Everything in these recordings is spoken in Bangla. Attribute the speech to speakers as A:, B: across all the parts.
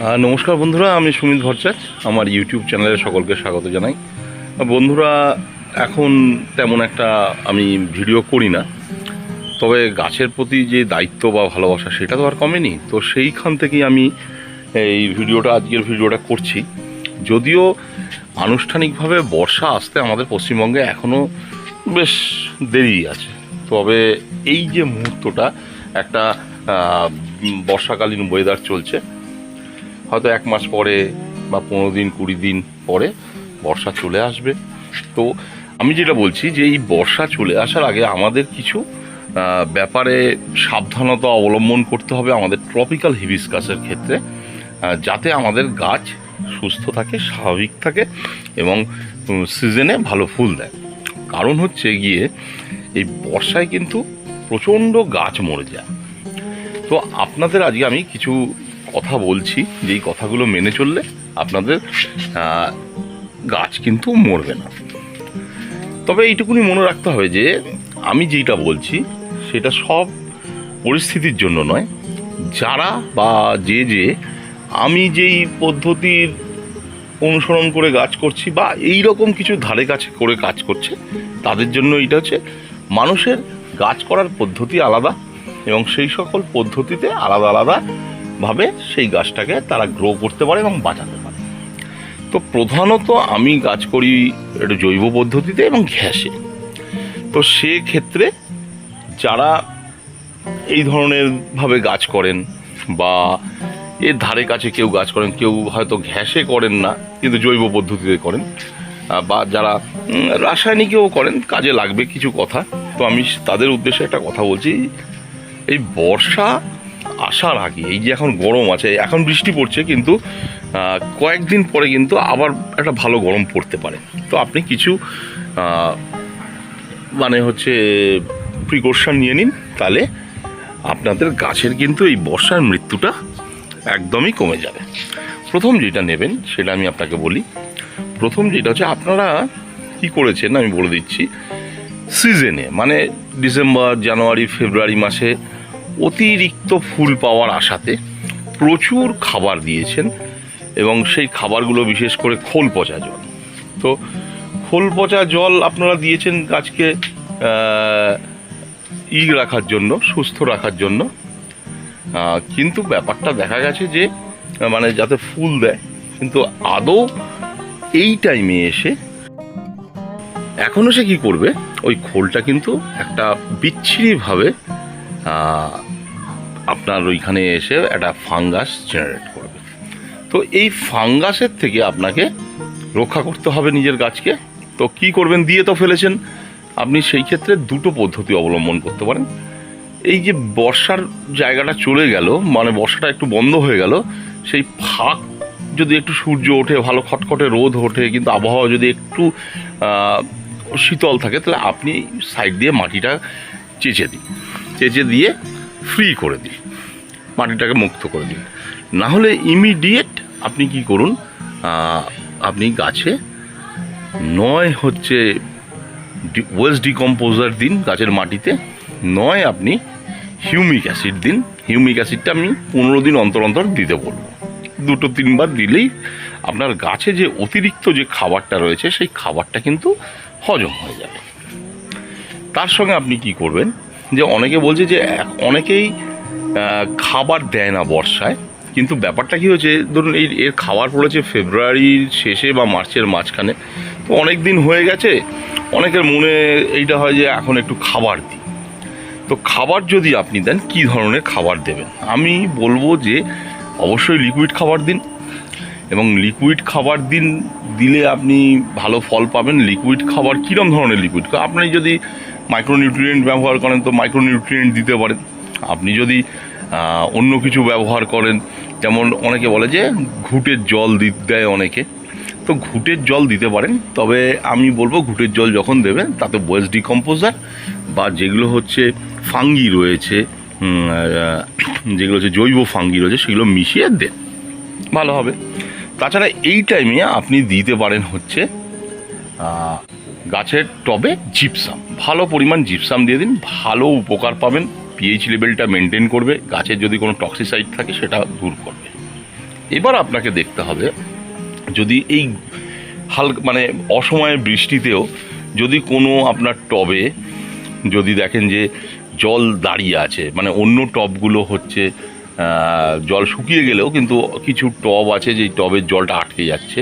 A: নমস্কার বন্ধুরা, আমি সুমিত ভট্টাচ আমার ইউটিউব চ্যানেলে সকলকে স্বাগত জানাই। বন্ধুরা, এখন তেমন একটা আমি ভিডিও করি না, তবে গাছের প্রতি যে দায়িত্ব বা ভালোবাসা সেটা তো আর কমেনি। তো সেইখান থেকেই আমি এই ভিডিওটা আজকের ভিডিওটা করছি। যদিও আনুষ্ঠানিকভাবে বর্ষা আসতে আমাদের পশ্চিমবঙ্গে এখনও বেশ দেরি আছে, তবে এই যে মুহূর্তটা, একটা বর্ষাকালীন ওয়েদার চলছে হয়তো এক মাস পরে বা পনেরো দিন, কুড়ি দিন পরে বর্ষা চলে আসবে। তো আমি যেটা বলছি যে এই বর্ষা চলে আসার আগে আমাদের কিছু ব্যাপারে সাবধানতা অবলম্বন করতে হবে আমাদের ট্রপিক্যাল হিবিসকাসের ক্ষেত্রে যাতে আমাদের গাছ সুস্থ থাকে, স্বাভাবিক থাকে এবং সিজনে ভালো ফুল দেয়। কারণ হচ্ছে গিয়ে, এই বর্ষায় কিন্তু প্রচণ্ড গাছ মরে যায়। তো আপনাদের আজকে আমি কিছু কথা বলছি, যেই কথাগুলো মেনে চললে আপনাদের গাছ কিন্তু মরবে না। তবে এইটুকুনি মনে রাখতে হবে যে, আমি যেটা বলছি, সেটা সব পরিস্থিতির জন্য নয়। যারা বা যে যে আমি যেই পদ্ধতির অনুসরণ করে গাছ করছি বা এই রকম কিছু ধারে কাছে করে কাজ করছে, তাদের জন্য এটা হচ্ছে মানুষের গাছ করার পদ্ধতি আলাদা এবং সেই সকল পদ্ধতিতে আলাদা আলাদা ভাবে সেই গাছটাকে তারা গ্রো করতে পারে এবং বাঁচাতে পারে। তো প্রধানত আমি গাছ করি একটু জৈব পদ্ধতিতে এবং ঘ্যাসে। তো সেক্ষেত্রে যারা এই ধরনের ভাবে গাছ করেন বা এর ধারে কাছে কেউ গাছ করেন, কেউ হয়তো ঘ্যাসে করেন না, কিন্তু জৈব পদ্ধতিতে করেন বা যারা রাসায়নিকেও করেন, কাজে লাগবে কিছু কথা। তো আমি তাদের উদ্দেশ্যে একটা কথা বলছি, এই বর্ষা আসার আগে, এই যে এখন গরম আছে, এখন বৃষ্টি পড়ছে কিন্তু কয়েকদিন পরে কিন্তু আবার একটা ভালো গরম পড়তে পারে। তো আপনি কিছু মানে হচ্ছে প্রিকশন নিয়ে নিন, তাহলে আপনাদের গাছের কিন্তু এই বর্ষার মৃত্যুটা একদমই কমে যাবে। প্রথম যেটা নেবেন, সেটা আমি আপনাকে বলি। প্রথম যেটা হচ্ছে, আপনারা কি করেছেন, আমি বলে দিচ্ছি, সিজনে মানে ডিসেম্বর, জানুয়ারি, ফেব্রুয়ারি মাসে অতিরিক্ত ফুল পাওয়ার আশাতে প্রচুর খাবার দিয়েছেন এবং সেই খাবারগুলো বিশেষ করে খোল পচা জল। তো খোল পচা জল আপনারা দিয়েছেন গাছকে ই রাখার জন্য, সুস্থ রাখার জন্য। কিন্তু ব্যাপারটা দেখা গেছে যে মানে যাতে ফুল দেয়, কিন্তু আদৌ এই টাইমে এসে এখনও সে কি করবে? ওই খোলটা কিন্তু একটা বিচ্ছিরিভাবে আপনার ওইখানে এসে একটা ফাঙ্গাস জেনারেট করবে। তো এই ফাঙ্গাসের থেকে আপনাকে রক্ষা করতে হবে নিজের গাছকে। তো কি করবেন, দিয়ে তো ফেলেছেন। আপনি সেই ক্ষেত্রে দুটো পদ্ধতি অবলম্বন করতে পারেন। এই যে বর্ষার জায়গাটা চলে গেল মানে বর্ষাটা একটু বন্ধ হয়ে গেল, সেই ফাঁক যদি একটু সূর্য ওঠে, ভালো খটখটে রোদ ওঠে, কিন্তু আবহাওয়া যদি একটু শীতল থাকে, তাহলে আপনি সাইড দিয়ে মাটিটা চেঁচে দিন। চেঁচে দিয়ে ফ্রি করে দিন মাটিটাকে মুক্ত করে দিন না হলে ইমিডিয়েট আপনি কি করুন আপনি গাছে নয় হচ্ছে ওয়েস্ট ডিকম্পোজার দিন গাছের মাটিতে, নয় আপনি হিউমিক অ্যাসিড দিন। হিউমিক অ্যাসিডটা আমি পনেরো দিন অন্তর অন্তর দিতে বলব। দুটো তিনবার দিলেই আপনার গাছে যে অতিরিক্ত যে খাবারটা রয়েছে, সেই খাবারটা কিন্তু হজম হয়ে যাবে। তার সঙ্গে আপনি কি করবেন যে অনেকে বলছে যে অনেকেই খাবার দেয় না বর্ষায়, কিন্তু ব্যাপারটা কি হয়েছে? ধরুন এই, এর খাবার পড়েছে ফেব্রুয়ারির শেষে বা মার্চের মাঝখানে। তো অনেক দিন হয়ে গেছে, অনেকের মনে এইটা হয় যে এখন একটু খাবার দিই। তো খাবার যদি আপনি দেন, কি ধরনের খাবার দেবেন? আমি বলব যে অবশ্যই লিকুইড খাবার দিন এবং লিকুইড খাবার দিন, দিলে আপনি ভালো ফল পাবেন। লিকুইড খাবার কীরকম ধরনের লিকুইড আপনি যদি মাইক্রোনিউট্রিয়েন্ট ব্যবহার করেন তো মাইক্রোনিউট্রিয়েন্ট দিতে পারেন আপনি যদি অন্য কিছু ব্যবহার করেন, যেমন অনেকে বলে যে ঘুটের জল দেয় অনেকে। তো ঘুটের জল দিতে পারেন, তবে আমি বলব ঘুটের জল যখন দেবেন, তাতে বয়েস ডিকম্পোজার বা যেগুলো হচ্ছে ফাঙ্গি রয়েছে যেগুলো হচ্ছে জৈব ফাঙ্গি রয়েছে, সেগুলো মিশিয়ে দেন। ভালো হবে। তাছাড়া এই টাইমে আপনি দিতে পারেন হচ্ছে গাছের টবে জিপসাম ভালো পরিমাণ জিপসাম দিয়ে দিন, ভালো উপকার পাবেন। পিএইচ লেভেলটা মেনটেন করবে, গাছের যদি কোনো টক্সিসাইড থাকে সেটা দূর করবে। এবার আপনাকে দেখতে হবে, যদি এই হালকা মানে অসময়ে বৃষ্টিতেও যদি কোনো আপনার টবে যদি দেখেন যে জল দাঁড়িয়ে আছে মানে অন্য টবগুলো হচ্ছে জল শুকিয়ে গেলেও কিন্তু কিছু টব আছে যে টবের জলটা আটকে যাচ্ছে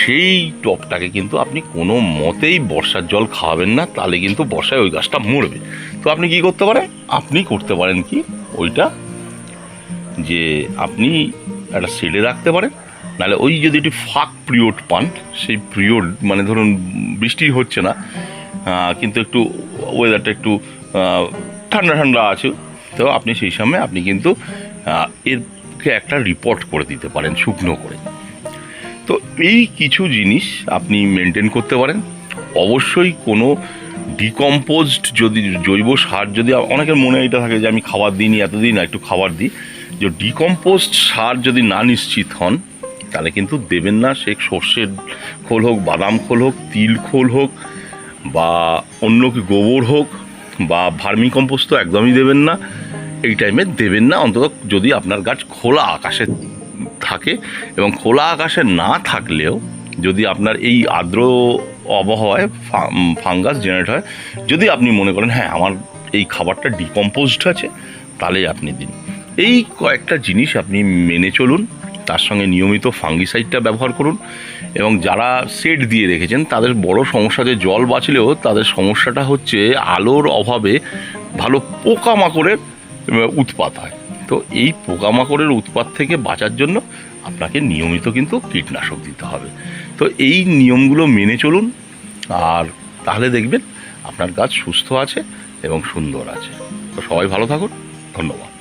A: সেই টবটাকে কিন্তু আপনি কোনো মতেই বর্ষার জল খাওয়াবেন না, তাহলে কিন্তু বর্ষায় ওই গাছটা মরবে। তো আপনি কি করতে পারেন? আপনি করতে পারেন কি? ওইটা যে আপনি একটা শেডে রাখতে পারেন, নাহলে ওই যদি একটি ফাঁক পিরিয়ড পান, সেই পিরিয়ড মানে ধরুন বৃষ্টি হচ্ছে না কিন্তু একটু ওয়েদারটা একটু ঠান্ডা ঠান্ডা আছে, তো আপনি সেই সময় আপনি কিন্তু এরকে একটা রিপোর্ট করে দিতে পারেন, শুকনো করে। তো এই কিছু জিনিস আপনি মেনটেন করতে পারেন। অবশ্যই কোনো ডিকম্পোজড যদি জৈব সার যদি অনেকের মনে এটা থাকে যে আমি খাবার দিইনি, এতদিন না, একটু খাবার দিই। যে ডিকম্পোস্ট সার যদি না নিশ্চিত হন, তাহলে কিন্তু দেবেন না। সে সর্ষের খোল হোক, বাদাম খোল হোক, তিল খোল হোক, বা অন্য কি গোবর হোক, বা ভার্মি কম্পোস্ট তো একদমই দেবেন না। এই টাইমে দেবেন না। অন্তত যদি আপনার গাছ খোলা আকাশে থাকে এবং খোলা আকাশে না থাকলেও যদি আপনার এই আর্দ্র আবহাওয়ায় ফাঙ্গাস জেনারেট হয়, যদি আপনি মনে করেন হ্যাঁ আমার এই খাবারটা ডিকম্পোজড আছে, তাহলে আপনি দিন। এই কয়েকটা জিনিস আপনি মেনে চলুন, তার সঙ্গে নিয়মিত ফাঙ্গিসাইডটা ব্যবহার করুন এবং যারা সেট দিয়ে রেখেছেন, তাদের বড় সমস্যা যে জল বাঁচলেও তাদের সমস্যাটা হচ্ছে আলোর অভাবে ভালো পোকামাকড়ের উৎপাত হয়। তো এই পোকামাকড়ের উৎপাত থেকে বাঁচার জন্য আপনাকে নিয়মিত কিন্তু কীটনাশক দিতে হবে। তো এই নিয়মগুলো মেনে চলুন আর তাহলে দেখবেন আপনার গাছ সুস্থ আছে এবং সুন্দর আছে। তো সবাই ভালো থাকুন, ধন্যবাদ।